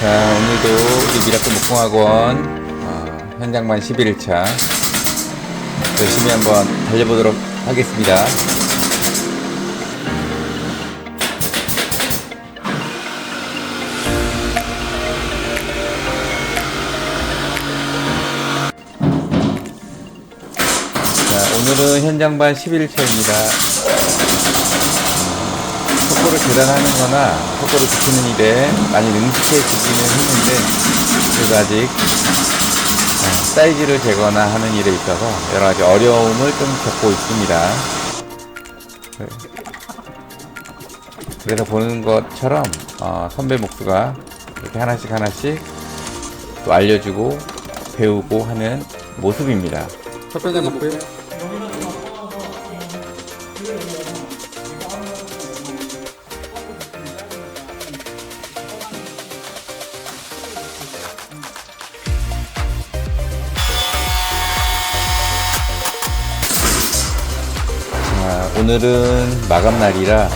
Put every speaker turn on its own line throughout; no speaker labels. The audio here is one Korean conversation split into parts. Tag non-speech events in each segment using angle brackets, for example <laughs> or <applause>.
자, 오늘도 우리 미라클 목공학원 어, 현장반 11일차 열심히 한번 달려보도록 하겠습니다. 자, 오늘은 현장반 11일차입니다. 속도를 계산하는 거나 속도를 지키는 일에 많이 능숙해지기는 했는데 그래도 아직 어, 사이즈를 재거나 하는 일에 있어서 여러 가지 어려움을 좀 겪고 있습니다. 네. 그래서 보는 것처럼 어, 선배 목수가 이렇게 하나씩 하나씩 또 알려주고 배우고 하는 모습입니다.
첫 번째 먹고요.
오늘은 마감 날이라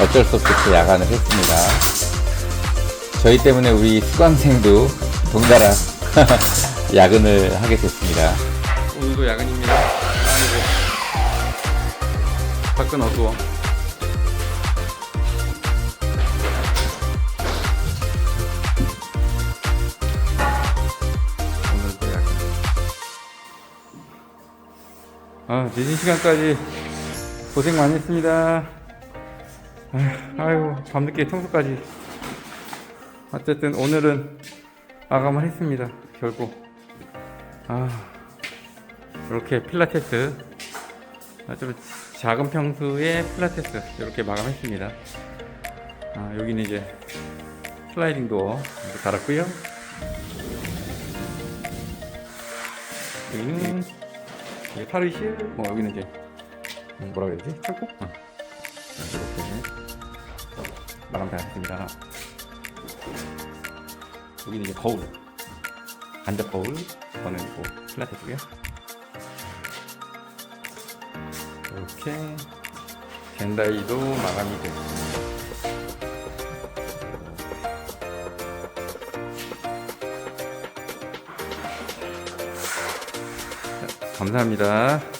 어쩔 수 없이 또 야간을 했습니다. 저희 때문에 우리 수강생도 동달아 <laughs> 야근을 하게 됐습니다.
오늘도 야근입니다. 아이고. 밖은 어두워. 오늘도 야근. 아, 늦은 시간까지 고생 많이 했습니다. 아이고, 밤늦게 청소까지. 어쨌든 오늘은 마감을 했습니다. 결국. 아, 이렇게 필라테스 아, 좀 작은 평수의 필라테스 이렇게 마감했습니다. 아, 여기는 이제 슬라이딩 도어 달았고요. 여기는 이게 탈의실, 뭐 여기는 이제 음, 뭐라 그래야 되지? 철국? 어. 이렇게 마감 다 했습니다. 여기는 이제 거울, 간접 거울, 이거는 뭐 필라테스고요. 이렇게 젠다이도 마감이 됐습니다. 자, 감사합니다.